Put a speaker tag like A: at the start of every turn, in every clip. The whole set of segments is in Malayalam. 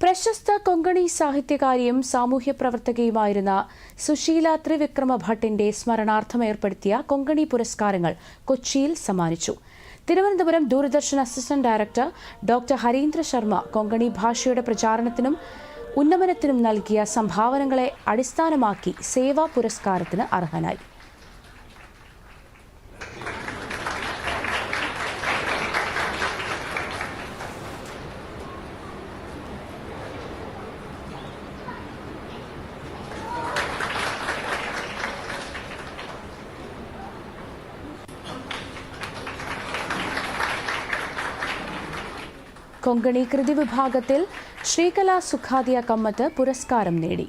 A: പ്രശസ്ത കൊങ്കണി സാഹിത്യകാരിയും സാമൂഹ്യ പ്രവർത്തകയുമായിരുന്ന സുശീല ത്രിവിക്രമ ഭട്ടിന്റെ സ്മരണാർത്ഥം ഏർപ്പെടുത്തിയ കൊങ്കണി പുരസ്കാരങ്ങൾ കൊച്ചിയിൽ സമ്മാനിച്ചു. Thiruvananthapuram Doordarshan assistant director doctor Harindra Sharma Konkani ഭാഷയുടെ പ്രചാരണത്തിനും ഉന്നമനത്തിനും നൽകിയ സംഭാവനകളെ അടിസ്ഥാനമാക്കി സേവാ പുരസ്കാരത്തിന് അർഹനായി. കൊങ്കണി കൃതി വിഭാഗത്തിൽ ശ്രീകല സുഖാദിയ കമ്മത്ത് പുരസ്കാരം നേടി.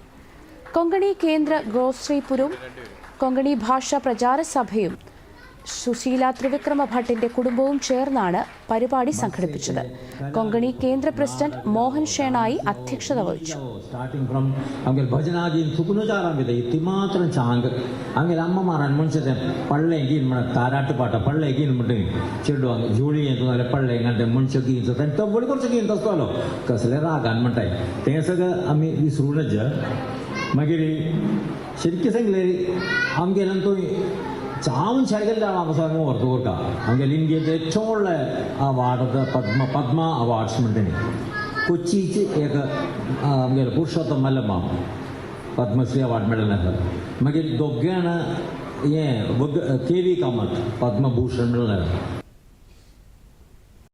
A: കൊങ്കണി കേന്ദ്ര ഗോശ്രീപുരും കൊങ്കണി ഭാഷാ പ്രചാര സഭയും സുശീല ത്രിവിക്രമ ഭട്ടിന്റെ കുടുംബവും ചേർന്നാണ് പരിപാടി സംഘടിപ്പിച്ചത്. കൊങ്കണി കേന്ദ്ര പ്രസിഡന്റ് മോഹൻ ഷേണായി അധ്യക്ഷത വഹിച്ചു.
B: ശരിക്കും ചാവും ശകലിലാണ് അവസാനം ഓർത്ത് ഓർക്കുക എങ്കിൽ ഇന്ത്യത്തെ ഏറ്റവും ഉള്ള അവാർഡത് പത്മ പത്മ അവാർഡ്സ് ഉണ്ടിന് കൊച്ചിച്ച് ഏക പുരുഷോത്തം മല്ലമ്മ പത്മശ്രീ അവാർഡ് മെഡലിനത് മകിൽ ദൊഗ്ഗാണ് A K V Kamath Padma Bhushan മെഡലിനത്